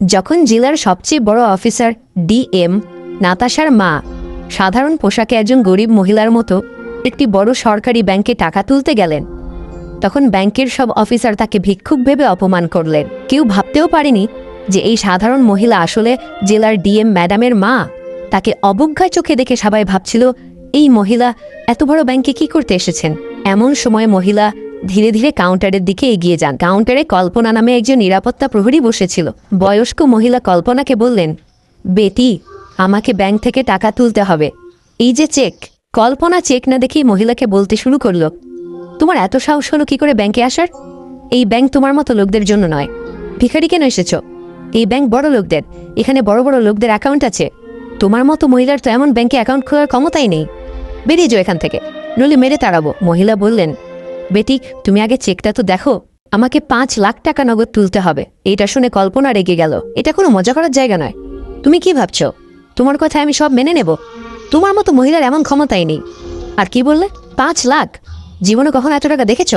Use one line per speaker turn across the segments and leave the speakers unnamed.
যখন জেলার সবচেয়ে বড় অফিসার ডিএম নাতাশার মা, সাধারণ পোশাকে একজন গরিব মহিলার মতো একটি বড় সরকারি ব্যাংকে টাকা তুলতে গেলেন, তখন ব্যাংকের সব অফিসার তাকে ভিক্ষুক ভেবে অপমান করলেন। কেউ ভাবতেও পারেনি যে এই সাধারণ মহিলা আসলে জেলার ডিএম ম্যাডামের মা। তাকে অবজ্ঞায় চোখে দেখে সবাই ভাবছিল, এই মহিলা এত বড় ব্যাংকে কি করতে এসেছেন? এমন সময় মহিলা ধীরে ধীরে কাউন্টারের দিকে এগিয়ে যান। কাউন্টারে কল্পনা নামে একজন নিরাপত্তা প্রহরী বসেছিল। বয়স্ক মহিলা কল্পনাকে বললেন, বেটি, আমাকে ব্যাংক থেকে টাকা তুলতে হবে। এই যে চেক কল্পনা চেক না দেখেই মহিলাকে বলতে শুরু করল, তোমার এত সাহস হলো কি করে ব্যাংকে আসার? এই ব্যাংক তোমার মতো লোকদের জন্য নয়। ভিখারি কেন এসেছ? এই ব্যাংক বড় লোকদের। এখানে বড় বড় লোকদের অ্যাকাউন্ট আছে। তোমার মতো মহিলার তো এমন ব্যাংকে অ্যাকাউন্ট খোলার ক্ষমতাই নেই। বেরিয়ে যাও এখান থেকে, নইলে মেরে তাড়াবো। মহিলা বললেন বেটি, তুমি আগে চেকটা তো দেখো। আমাকে পাঁচ লাখ টাকা নগদ তুলতে হবে। এটা শুনে কল্পনা রেগে গেল। এটা কোনো মজা করার জায়গা নয়। তুমি কি ভাবছ? তোমার কথা আমি সব মেনে নেব। তোমার মতো মহিলার এমন ক্ষমতাই নেই। আর কি বললে? পাঁচ লাখ? জীবনে কখন এত টাকা দেখেছ?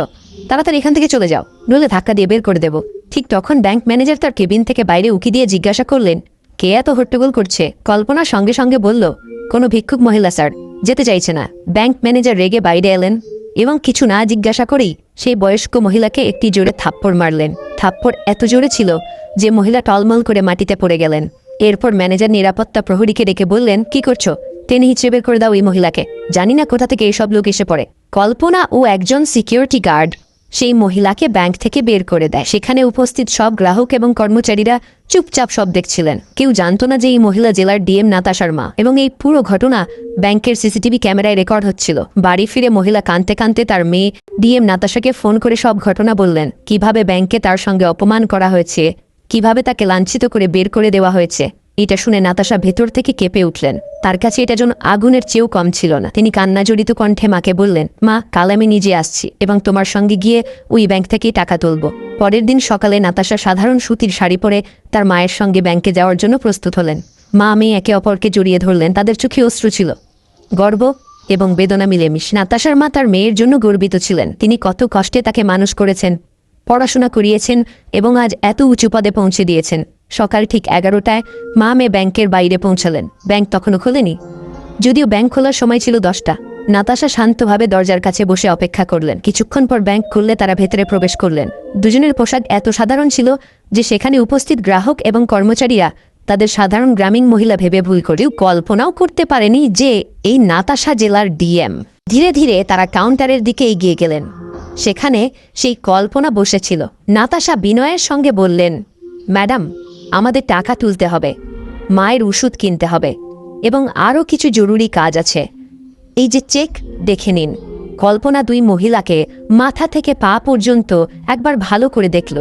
তাড়াতাড়ি এখান থেকে চলে যাও। নইলে ধাক্কা দিয়ে বের করে দেব। ঠিক তখন ব্যাংক ম্যানেজার তার কেবিন থেকে বাইরে উকি দিয়ে জিজ্ঞাসা করলেন, কে এত হট্টগোল করছে? কল্পনা সঙ্গে সঙ্গে বলল, কোনো ভিক্ষুক মহিলা, স্যার। যেতে চাইছে না। ব্যাংক ম্যানেজার রেগে বাইরে এলেন। এবং কিছু না জিজ্ঞাসা করেই সেই বয়স্ক মহিলাকে একটি জোরে থাপ্পড় মারলেন। থাপ্পড় এত জোরে ছিল যে মহিলা টলমল করে মাটিতে পড়ে গেলেন। এরপর ম্যানেজার নিরাপত্তা প্রহরীকে ডেকে বললেন, কি করছ? টেনে হিচেবে করে দাও ওই মহিলাকে। জানি না কোথা থেকে এইসব লোক এসে পড়ে। কল্পনা ও একজন সিকিউরিটি গার্ড সেই মহিলাকে ব্যাংক থেকে বের করে দেয়। সেখানে উপস্থিত সব গ্রাহক এবং কর্মচারীরা চুপচাপ সব দেখছিলেন। কেউ জানতো না যে এই মহিলা জেলার ডিএম নাতা শর্মা এবং এই পুরো ঘটনা ব্যাংকের সিসিটিভি ক্যামেরায় রেকর্ড হচ্ছিল। বাড়ি ফিরে মহিলা কানতে কানতে তার মেয়ে ডিএম নাতাশাকে ফোন করে সব ঘটনা বললেন। কীভাবে ব্যাংকে তার সঙ্গে অপমান করা হয়েছে? কীভাবে তাকে লাঞ্ছিত করে বের করে দেওয়া হয়েছে? এটা শুনে নাতাশা ভেতর থেকে কেঁপে উঠলেন। তার কাছে এটা যেন আগুনের চেয়েও কম ছিল না। তিনি কান্না জড়িত কণ্ঠে মাকে বললেন, মা, কাল আমি নিজে আসছি এবং তোমার সঙ্গে গিয়ে ওই ব্যাংক থেকেই টাকা তুলব। পরের দিন সকালে নাতাশা সাধারণ সুতির শাড়ি পরে তার মায়ের সঙ্গে ব্যাংকে যাওয়ার জন্য প্রস্তুত হলেন। মা মেয়ে একে অপরকে জড়িয়ে ধরলেন, তাদের চোখে অশ্রু ছিল। গর্ব এবং বেদনা মিলেমিশ নাতাশার মা তার মেয়ের জন্য গর্বিত ছিলেন। তিনি কত কষ্টে তাকে মানুষ করেছেন, পড়াশোনা করিয়েছেন এবং আজ এত উঁচু পদে পৌঁছে দিয়েছেন। সকাল ঠিক এগারোটায় মা মেয়ে ব্যাংকের বাইরে পৌঁছালেন। ব্যাংক তখনও খোলেনি। যদিও ব্যাংক খোলার সময় ছিল দশটা। নাতাশা শান্তভাবে দরজার কাছে বসে অপেক্ষা করলেন। কিছুক্ষণ পর ব্যাংক খুললে তারা ভেতরে প্রবেশ করলেন। দুজনের পোশাক এত সাধারণ ছিল যে সেখানে উপস্থিত গ্রাহক এবং কর্মচারীরা তাদের সাধারণ গ্রামীণ মহিলা ভেবে ভুল করেও কল্পনাও করতে পারেনি যে এই নাতাশা জেলার ডিএম। ধীরে ধীরে তারা কাউন্টারের দিকে এগিয়ে গেলেন। সেখানে সেই কল্পনা বসেছিল। নাতাশা বিনয়ের সঙ্গে বললেন, ম্যাডাম আমাদের টাকা তুলতে হবে, মায়ের ওষুধ কিনতে হবে এবং আরও কিছু জরুরি কাজ আছে। এই যে চেক, দেখে নিন। কল্পনা দুই মহিলাকে মাথা থেকে পা পর্যন্ত একবার ভালো করে দেখল।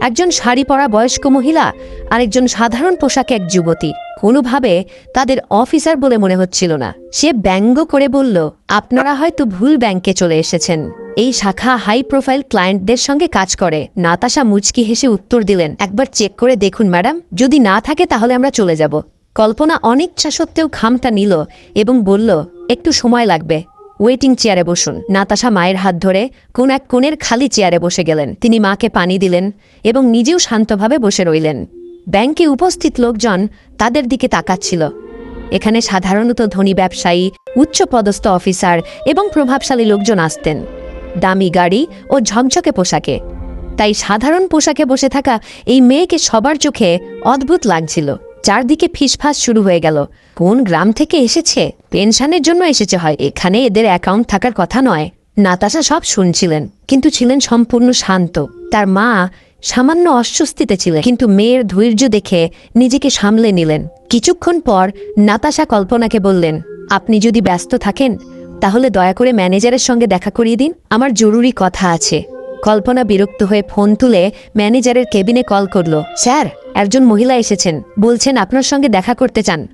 একজন শাড়ি পরা বয়স্ক মহিলা আর একজন সাধারণ পোশাকে এক যুবতী। কোনোভাবে তাদের অফিসার বলে মনে হচ্ছিল না। সে ব্যঙ্গ করে বলল, আপনারা হয়তো ভুল ব্যাংকে চলে এসেছেন। এই শাখা হাই প্রোফাইল ক্লায়েন্টদের সঙ্গে কাজ করে। নাতাশা মুচকি হেসে উত্তর দিলেন, একবার চেক করে দেখুন, ম্যাডাম। যদি না থাকে তাহলে আমরা চলে যাব। কল্পনা অনিচ্ছা সত্ত্বেও খামটা নিল এবং বলল, একটু সময় লাগবে। ওয়েটিং চেয়ারে বসুন। নাতাশা মায়ের হাত ধরে কোন এক কোণের খালি চেয়ারে বসে গেলেন। তিনি মাকে পানি দিলেন এবং নিজেও শান্তভাবে বসে রইলেন। ব্যাংকে উপস্থিত লোকজন তাদের দিকে তাকাচ্ছিল। এখানে সাধারণত ধনী ব্যবসায়ী, উচ্চপদস্থ অফিসার এবং প্রভাবশালী লোকজন আসতেন। দামি গাড়ি ও ঝকঝকে পোশাকে। তাই সাধারণ পোশাকে বসে থাকা এই মেয়েকে সবার চোখে অদ্ভুত লাগছিল। চারদিকে ফিসফাস শুরু হয়ে গেল। কোন গ্রাম থেকে এসেছে? পেনশনের জন্য এসেছে হয়। এখানে এদের অ্যাকাউন্ট থাকার কথা নয়। নাতাশা সব শুনছিলেন, কিন্তু ছিলেন সম্পূর্ণ শান্ত। তার মা সামান্য অস্বস্তিতে ছিলেন, কিন্তু মেয়ের ধৈর্য দেখে নিজেকে সামলে নিলেন। কিছুক্ষণ পর নাতাশা কল্পনাকে বললেন, আপনি যদি ব্যস্ত থাকেন, তাহলে দয়া করে ম্যানেজারের সঙ্গে দেখা করিয়ে দিন। আমার জরুরি কথা আছে। কল্পনা বিরক্ত হয়ে ফোন তুলে ম্যানেজারের কেবিনে কল করল। স্যার, একজন মহিলা এসেছেন। বলছেন আপনার সঙ্গে দেখা করতে চান।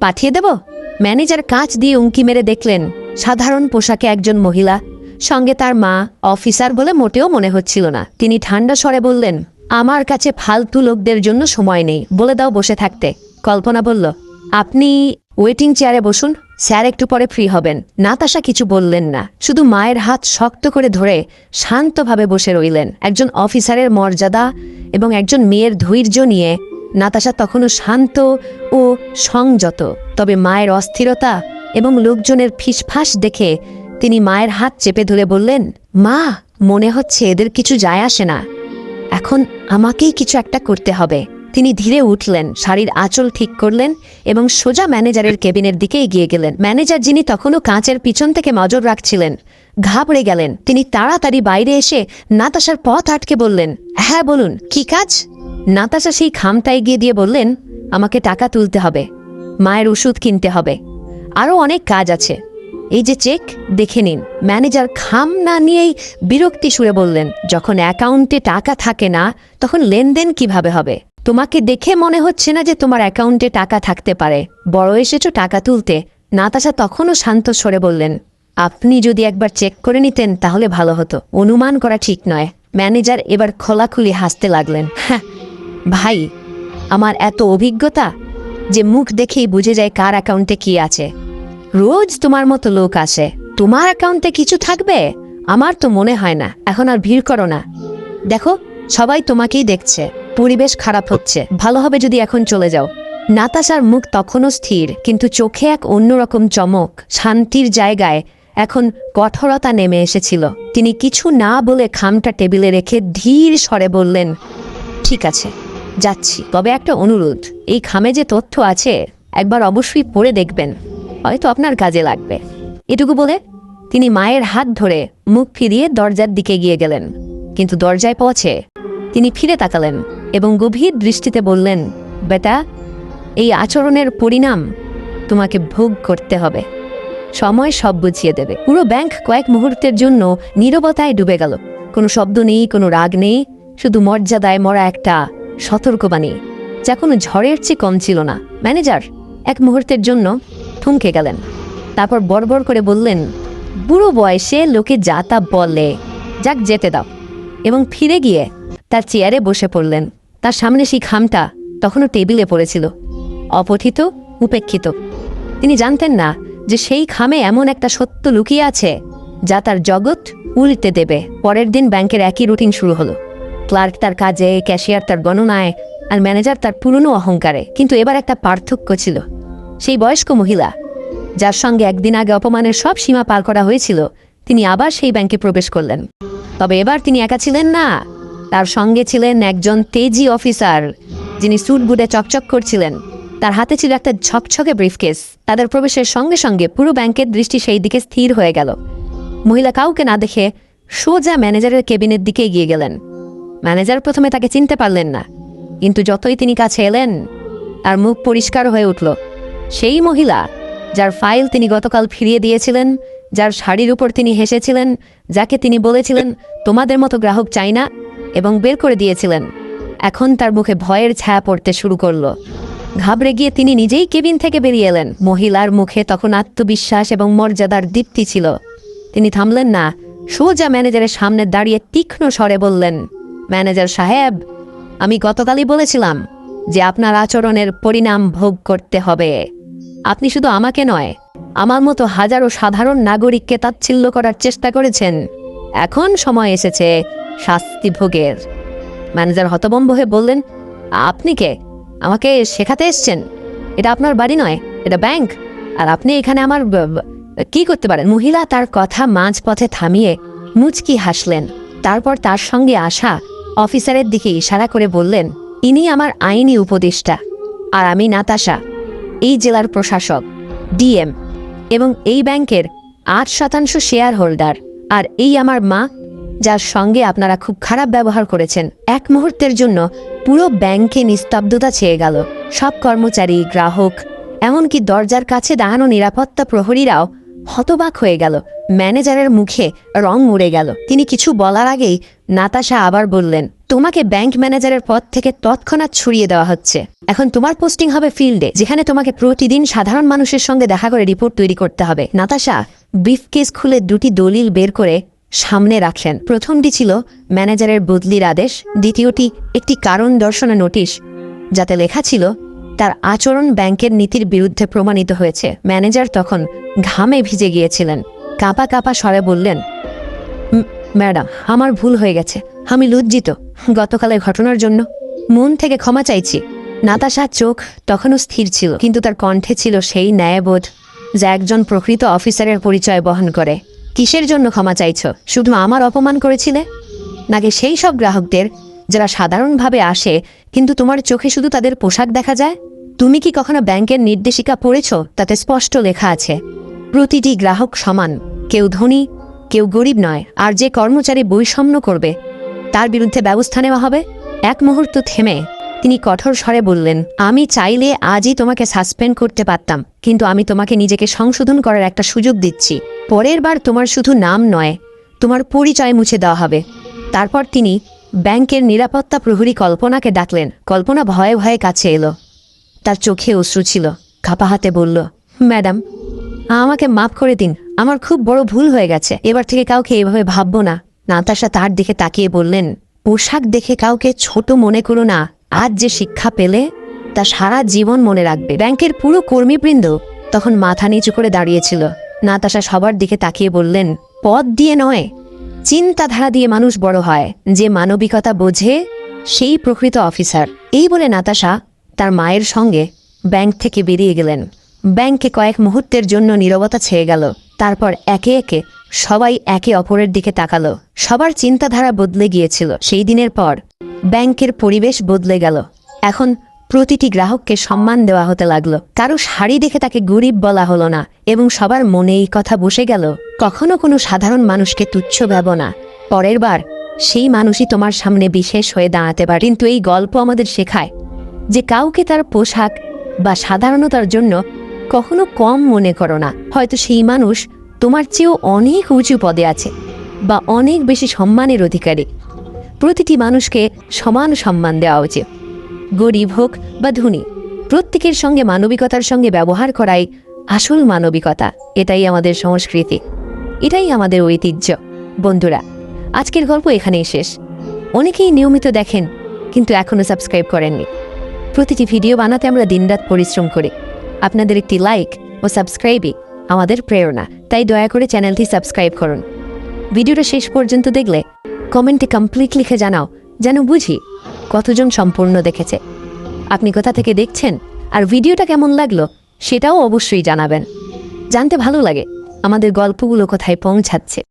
পাঠিয়ে দেব? ম্যানেজার কাঁচ দিয়ে উঙ্কি মেরে দেখলেন, সাধারণ পোশাকে একজন মহিলা, সঙ্গে তার মা, অফিসার বলে মোটেও মনে হচ্ছিল না। তিনি ঠান্ডা স্বরে বললেন, আমার কাছে ফালতু লোকদের জন্য সময় নেই, বলে দাও বসে থাকতে। কল্পনা বলল, আপনি ওয়েটিং চেয়ারে বসুন, স্যার একটু পরে ফ্রি হবেন। নাতাশা কিছু বললেন না, শুধু মায়ের হাত শক্ত করে ধরে শান্তভাবে বসে রইলেন। একজন অফিসারের মর্যাদা এবং একজন মেয়ের ধৈর্য নিয়ে নাতাশা তখনও শান্ত ও সংযত। তবে মায়ের অস্থিরতা এবং লোকজনের ফিসফাস দেখে তিনি মায়ের হাত চেপে ধরে বললেন, মা, মনে হচ্ছে এদের কিছু যায় আসে না। এখন আমাকেই কিছু একটা করতে হবে। তিনি ধীরে উঠলেন, শাড়ির আঁচল ঠিক করলেন এবং সোজা ম্যানেজারের কেবিনের দিকে এগিয়ে গেলেন। ম্যানেজার যিনি তখনও কাঁচের পিছন থেকে নজর রাখছিলেন, ঘাবড়ে গেলেন। তিনি তাড়াতাড়ি বাইরে এসে নাতাশার পথ আটকে বললেন হ্যাঁ বলুন, কি কাজ? নাতাশা সেই খামটা গিয়ে দিয়ে বললেন, আমাকে টাকা তুলতে হবে, মায়ের ওষুধ কিনতে হবে আরও অনেক কাজ আছে। এই যে চেক, দেখে নিন। ম্যানেজার খাম না নিয়েই বিরক্তি সুরে বললেন, যখন অ্যাকাউন্টে টাকা থাকে না, তখন লেনদেন কীভাবে হবে? তোমাকে দেখে মনে হচ্ছে না যে তোমার অ্যাকাউন্টে টাকা থাকতে পারে। বড় এসেছ টাকা তুলতে। নাতাশা তখনও শান্ত স্বরে বললেন, আপনি যদি একবার চেক করে নিতেন তাহলে ভালো হতো। অনুমান করা ঠিক নয়। ম্যানেজার এবার খোলাখুলি হাসতে লাগলেন হ্যাঁ ভাই, আমার এত অভিজ্ঞতা যে মুখ দেখেই বুঝে যায় কার অ্যাকাউন্টে কি আছে। রোজ তোমার মতো লোক আসে। তোমার অ্যাকাউন্টে কিছু থাকবে? আমার তো মনে হয় না। এখন আর ভিড় করো না। দেখো, সবাই তোমাকেই দেখছে। পরিবেশ খারাপ হচ্ছে। ভালো হবে যদি এখন চলে যাও। নাতাশার মুখ তখনও স্থির, কিন্তু চোখে এক অন্যরকম চমক, শান্তির জায়গায় এখন কঠোরতা নেমে এসেছিল। তিনি কিছু না বলে খামটা টেবিলে রেখে ধীর স্বরে বললেন, ঠিক আছে, যাচ্ছি। তবে একটা অনুরোধ, এই খামে যে তথ্য আছে, একবার অবশ্যই পড়ে দেখবেন। হয়তো আপনার কাজে লাগবে। এটুকু বলে তিনি মায়ের হাত ধরে মুখ ফিরিয়ে দরজার দিকে গিয়ে গেলেন। কিন্তু দরজায় পৌঁছে তিনি ফিরে তাকালেন এবং গভীর দৃষ্টিতে বললেন, বেটা, এই আচরণের পরিণাম তোমাকে ভোগ করতে হবে। সময় সব বুঝিয়ে দেবে। পুরো ব্যাংক কয়েক মুহূর্তের জন্য নীরবতায় ডুবে গেল। কোনো শব্দ নেই, কোনো রাগ নেই, শুধু মর্যাদায় মরা একটা সতর্কবাণী, যা কোনো ঝড়ের চেয়ে কম ছিল না। ম্যানেজার এক মুহূর্তের জন্য থমকে গেলেন, তারপর বড়বড় করে বললেন, বুড়ো বয়সে লোকে যা তা বলে, যাক যেতে দাও। এবং ফিরে গিয়ে তার চেয়ারে বসে পড়লেন। তার সামনে সেই খামটা তখনও টেবিলে পড়েছিল। অপঠিত উপেক্ষিত। তিনি জানতেন না যে সেই খামে এমন একটা সত্য লুকিয়ে আছে যা তার জগৎ উল্টে দেবে। পরের দিন ব্যাংকের একই রুটিন শুরু হলো। ক্লার্ক তার কাজে, ক্যাশিয়ার তার গণনায় আর ম্যানেজার তার পুরনো অহংকারে। কিন্তু এবার একটা পার্থক্য ছিল। সেই বয়স্ক মহিলা, যার সঙ্গে একদিন আগে অপমানের সব সীমা পার করা হয়েছিল, তিনি আবার সেই ব্যাংকে প্রবেশ করলেন। তবে এবার তিনি একা ছিলেন না। তার সঙ্গে ছিলেন একজন তেজি অফিসার, যিনি স্যুট বুটে চকচক করছিলেন। তার হাতে ছিল একটা ঝকঝকে ব্রিফকেস। তাদের প্রবেশের সঙ্গে সঙ্গে পুরো ব্যাংকের দৃষ্টি সেই দিকে স্থির হয়ে গেল। মহিলা কাউকে না দেখে সোজা ম্যানেজারের কেবিনের দিকে এগিয়ে গেলেন। ম্যানেজার প্রথমে তাকে চিনতে পারলেন না, কিন্তু যতই তিনি কাছে এলেন, তার মুখ পরিষ্কার হয়ে উঠল। সেই মহিলা, যার ফাইল তিনি গতকাল ফিরিয়ে দিয়েছিলেন, যার শাড়ির উপর তিনি হেসেছিলেন, যাকে তিনি বলেছিলেন, তোমাদের মতো গ্রাহক চাই না এবং বের করে দিয়েছিলেন। এখন তার মুখে ভয়ের ছায়া পড়তে শুরু করল। ঘাবড়ে গিয়ে তিনি নিজেই কেবিন থেকে বেরিয়ে এলেন। মহিলার মুখে তখন আত্মবিশ্বাস এবং মর্যাদার দীপ্তি ছিল। তিনি থামলেন না। সোজা ম্যানেজারের সামনে দাঁড়িয়ে তীক্ষ্ণ স্বরে বললেন, ম্যানেজার সাহেব, আমি গতকালই বলেছিলাম যে আপনার আচরণের পরিণাম ভোগ করতে হবে। আপনি শুধু আমাকে নয়, আমার মতো হাজারো সাধারণ নাগরিককে তাচ্ছিল্য করার চেষ্টা করেছেন। এখন সময় এসেছে শাস্তি ভোগের। ম্যানেজার হতবম্ব হয়ে বললেন, আপনি কে? আমাকে শেখাতে এসছেন? এটা আপনার বাড়ি নয়, এটা ব্যাংক। আর আপনি এখানে আমার কি করতে পারেন? মহিলা তার কথা মাঝপথে থামিয়ে মুচকি হাসলেন। তারপর তার সঙ্গে আসা অফিসারের দিকে ইশারা করে বললেন, ইনি আমার আইনি উপদেষ্টা, আর আমি নাতাশা, এই জেলার প্রশাসক, ডিএম, এবং এই ব্যাংকের আট শতাংশ শেয়ার হোল্ডার আর এই আমার মা যার সঙ্গে আপনারা খুব খারাপ ব্যবহার করেছেন। এক মুহূর্তের জন্য পুরো ব্যাংকে নিস্তব্ধতা ছেয়ে গেল। সব কর্মচারী, গ্রাহক, এমনকি দরজার কাছে দাঁড়ানো নিরাপত্তা প্রহরীরাও হতবাক হয়ে গেল। ম্যানেজারের মুখে রং উড়ে গেল। তিনি কিছু বলার আগেই নাতাশা আবার বললেন, তোমাকে ব্যাংক ম্যানেজারের পদ থেকে তৎক্ষণাৎ ছড়িয়ে দেওয়া হচ্ছে। এখন তোমার পোস্টিং হবে ফিল্ডে, যেখানে তোমাকে প্রতিদিন সাধারণ মানুষের সঙ্গে দেখা করে রিপোর্ট তৈরি করতে হবে। নাতাশা ব্রিফকেস খুলে দুটি দলিল বের করে সামনে রাখলেন। প্রথমটি ছিল ম্যানেজারের বদলির আদেশ, দ্বিতীয়টি একটি কারণ দর্শনা নোটিশ, যাতে লেখা ছিল, তার আচরণ ব্যাংকের নীতির বিরুদ্ধে প্রমাণিত হয়েছে। ম্যানেজার তখন ঘামে ভিজে গিয়েছিলেন। কাঁপা কাঁপা স্বরে বললেন ম্যাডাম, আমার ভুল হয়ে গেছে। আমি লজ্জিত। গতকালের ঘটনার জন্য মন থেকে ক্ষমা চাইছি। নাতাশার চোখ তখনও স্থির ছিল, কিন্তু তার কণ্ঠে ছিল সেই ন্যায়বোধ যা একজন প্রকৃত অফিসারের পরিচয় বহন করে। কিসের জন্য ক্ষমা চাইছ? শুধু আমার অপমান করেছিলে? নাকি সেই সব গ্রাহকদের যারা সাধারণভাবে আসে, কিন্তু তোমার চোখে শুধু তাদের পোশাক দেখা যায়? তুমি কি কখনো ব্যাংকের নির্দেশিকা পড়েছ? তাতে স্পষ্ট লেখা আছে, প্রতিটি গ্রাহক সমান, কেউ ধনী, কেউ গরিব নয়, আর যে কর্মচারী বৈষম্য করবে, তার বিরুদ্ধে ব্যবস্থা নেওয়া হবে। এক মুহূর্ত থেমে তিনি কঠোর স্বরে বললেন, আমি চাইলে আজই তোমাকে সাসপেন্ড করতে পারতাম, কিন্তু আমি তোমাকে নিজেকে সংশোধন করার একটা সুযোগ দিচ্ছি। পরের বার তোমার শুধু নাম নয়, তোমার পরিচয় মুছে দেওয়া হবে। তারপর তিনি ব্যাংকের নিরাপত্তা প্রহরী কল্পনাকে ডাকলেন। কল্পনা ভয়ে ভয়ে কাছে এলো। তার চোখে অশ্রু ছিল। কাপা হাতে বলল, ম্যাডাম, আমাকে মাফ করে দিন। আমার খুব বড় ভুল হয়ে গেছে। এবার থেকে কাউকে এভাবে ভাববো না। নাতাশা তার দিকে তাকিয়ে বললেন, পোশাক দেখে কাউকে ছোট মনে করো না। আজ যে শিক্ষা পেলে, তা সারা জীবন মনে রাখবে। ব্যাংকের পুরো কর্মীবৃন্দ তখন মাথা নিচু করে দাঁড়িয়েছিল। নাতাশা সবার দিকে তাকিয়ে বললেন পদ দিয়ে নয়, চিন্তাধারা দিয়ে মানুষ বড় হয়। যে মানবিকতা বোঝে, সেই প্রকৃত অফিসার। এই বলে নাতাশা তার মায়ের সঙ্গে ব্যাংক থেকে বেরিয়ে গেলেন। ব্যাংকে কয়েক মুহূর্তের জন্য নীরবতা ছেয়ে গেল। তারপর একে একে সবাই একে অপরের দিকে তাকালো। সবার চিন্তাধারা বদলে গিয়েছিল। সেই দিনের পর ব্যাংকের পরিবেশ বদলে গেল। এখন প্রতিটি গ্রাহককে সম্মান দেওয়া হতে লাগল। কারও শাড়ি দেখে তাকে গরিব বলা হলো না এবং সবার মনে এই কথা বসে গেল, কখনো কোনো সাধারণ মানুষকে তুচ্ছ ভাব না। পরের বার সেই মানুষই তোমার সামনে বিশেষ হয়ে দাঁড়াতে পারে। কিন্তু এই গল্প আমাদের শেখায় যে কাউকে তার পোশাক বা সাধারণতার জন্য কখনো কম মনে করো না। হয়তো সেই মানুষ তোমার চেয়েও অনেক উঁচু পদে আছে বা অনেক বেশি সম্মানের অধিকারী। প্রতিটি মানুষকে সমান সম্মান দেওয়া উচিত। গরিব হোক বা ধনী, প্রত্যেকের সঙ্গে মানবিকতার সঙ্গে ব্যবহার করাই আসল মানবিকতা। এটাই আমাদের সংস্কৃতি। এটাই আমাদের ঐতিহ্য। বন্ধুরা, আজকের গল্প এখানেই শেষ। অনেকেই নিয়মিত দেখেন, কিন্তু এখনও সাবস্ক্রাইব করেননি। প্রতিটি ভিডিও বানাতে আমরা দিনরাত পরিশ্রম করি। আপনাদের একটি লাইক ও সাবস্ক্রাইবই আমাদের প্রেরণা। তাই দয়া করে চ্যানেলটি সাবস্ক্রাইব করুন। ভিডিওটা শেষ পর্যন্ত দেখলে কমেন্টে কমপ্লিট লিখে জানাও, যেন বুঝি কতজন সম্পূর্ণ দেখেছে। আপনি কোথা থেকে দেখছেন আর ভিডিওটা কেমন লাগল সেটাও অবশ্যই জানাবেন। জানতে ভালো লাগে আমাদের গল্পগুলো কোথায় পৌঁছাচ্ছে।